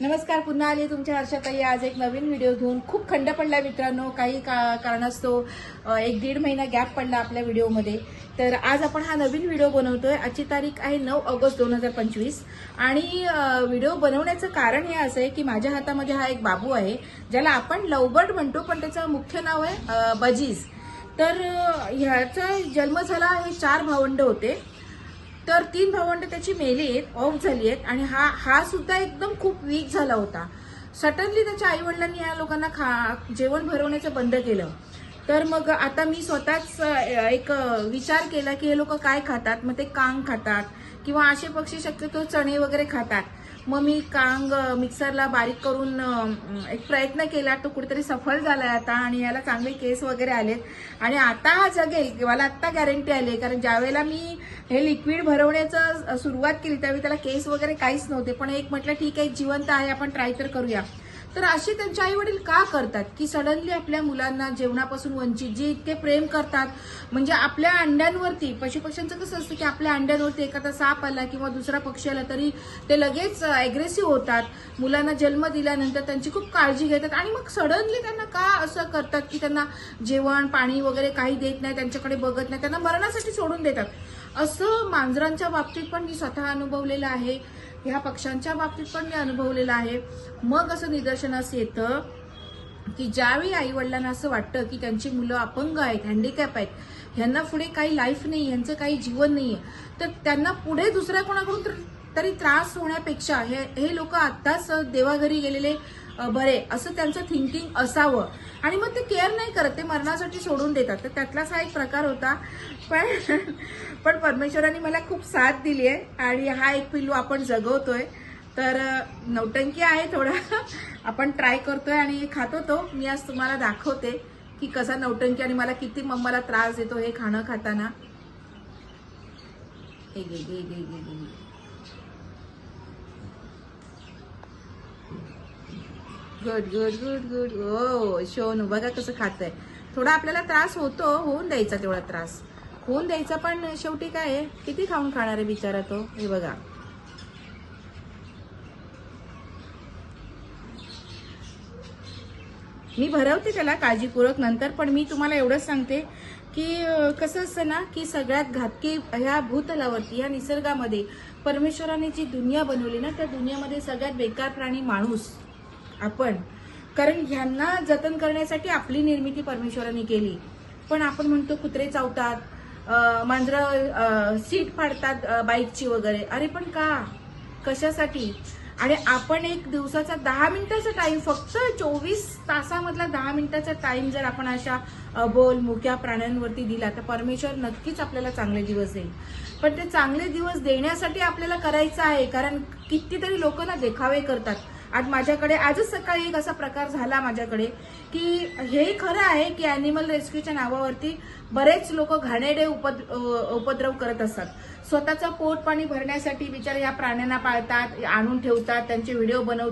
नमस्कार पुन्हा आली तुमच्या हर्षाताई. आज एक नवीन व्हिडिओ घेऊन खूप खंड पडला मित्रांनो. काही का कारणास्तव एक दीड महिना गॅप पडला आपल्या व्हिडिओमध्ये तर आज आपण हा नवीन व्हिडिओ बनवतोय. आजची तारीख आहे नऊ ऑगस्ट दोन हजार पंचवीस. आणि व्हिडिओ बनवण्याचं कारण हे असं आहे की माझ्या हातामध्ये हा एक बाबू आहे ज्याला आपण लवबर्ड म्हणतो पण त्याचं मुख्य नाव आहे बजीज. तर ह्याचा जन्म झाला हे चार भावंड होते. तर तीन भावंड त्याची मेली आहेत ऑफ झाली आहेत आणि हा हा सुद्धा एकदम खूप वीक झाला होता. सडनली त्याच्या आई वडिलांनी या लोकांना खा जेवण भरवण्याचं बंद केलं. तर मग आता मी स्वतःच एक विचार केला की हे लोक काय खातात? मग ते कांग खातात किंवा असे पक्षी शक्यतो चणे वगैरे खातात. मग मी कांग मिक्सरला बारीक करून एक प्रयत्न केला तो कुठेतरी सफल झालाय आता आणि याला चांगले केस वगैरे आलेत. आणि आता हा जगेल मला आत्ता गॅरंटी आली आहे. कारण ज्यावेळेला मी हे लिक्विड भरवण्याचं सुरुवात केली त्यावेळी त्याला केस वगैरे काहीच नव्हते. पण एक म्हटलं ठीक आहे जिवंत आहे आपण ट्राय तर करूया. तर असे त्यांचे आई वडील का करतात की सडनली आपल्या मुलांना जेवणापासून वंचित जे इतके प्रेम करतात म्हणजे आपल्या अंड्यांवरती पशुपक्ष्यांचं कसं असतं की आपल्या अंड्यांवरती एखादा साप आला किंवा दुसरा पक्षी आला तरी ते लगेच अग्रेसिव्ह होतात. मुलांना जन्म दिल्यानंतर त्यांची खूप काळजी घेतात आणि मग सडनली त्यांना का असं करतात की त्यांना जेवण पाणी वगैरे काही देत नाही त्यांच्याकडे बघत नाही त्यांना मरणासाठी सोडून देतात? असं मांजरांच्या बाबतीत पण मी स्वतः अनुभवलेलं आहे. ह्या पक्षांच्या बाबतीत पण मी अनुभवलेलं आहे. मग असं निदर्शनास येतं की ज्यावेळी आई वडिलांना असं वाटतं की त्यांची मुलं अपंग आहेत हँडिकॅप आहेत ह्यांना पुढे काही लाईफ नाही यांचं काही जीवन नाहीये तर त्यांना पुढे दुसऱ्या कोणाकडून तर- तरी त्रास होण्यापेक्षा हे हे लोक आत्ताच देवाघरी गेलेले बरे असं त्यांचं थिंकिंग असावं. आणि मग ते केअर नाही करत ते मरणासाठी सोडून देतात. तर त्यातलाच हा एक प्रकार होता. पण पण परमेश्वराने मला खूप साथ दिली आहे. आणि हा एक पिल्लू आपण जगवतोय. तर नौटंकी आहे थोडा. आपण ट्राय करतोय आणि खातो तो. मी आज तुम्हाला दाखवते की कसा नौटंकी आणि मला किती मम्माला त्रास देतो हे खाणं खाताना. हे घे घे घे घे. Good good good good. हो शोनू बघा कसं खातंय. थोडा आपल्याला त्रास होतो होऊन द्यायचा तेवढा त्रास. होऊन द्यायचा पण शेवटी काय आहे किती खाऊन खाणार आहे बिचारा तो? हे बघा. मी भरवते त्याला काळजीपूर्वक नंतर पण मी तुम्हाला एवढंच सांगते की कसं असतं ना की सगळ्यात घातकी ह्या भूतलावरती ह्या निसर्गामध्ये परमेश्वराने जी दुनिया बनवली ना त्या दुनियामध्ये सगळ्यात बेकार प्राणी माणूस. आपण. कारण ह्यांना जतन करण्यासाठी आपली निर्मिती परमेश्वराने केली. पण आपण म्हणतो कुत्रे चावतात मांजरं सीट फाडतात बाईकची वगैरे. अरे पण का? कशासाठी? आणि आपण एक दिवसाचा दहा मिनिटाचा टाइम फक्त चोवीस तासामधला दहा मिनिटाचा टाइम जर आपण अशा अबोल मुक्या प्राण्यांवरती दिला तर परमेश्वर नक्कीच आपल्याला चांगले दिवस देईल. पण ते चांगले दिवस देण्यासाठी आपल्याला करायचं आहे कारण कितीतरी लोक ना देखावे करतात. आज माझ्याकडे आजच सकाळी एक असा प्रकार झाला माझ्याकडे की हे खरं आहे की अॅनिमल रेस्क्यूच्या नावावरती बरेच लोक घाणेरडे उपद उपद्रव करत असतात. स्वतःचं पोट पाणी भरण्यासाठी बिचारे या प्राण्यांना पाळतात आणून ठेवतात त्यांचे व्हिडिओ बनवतात.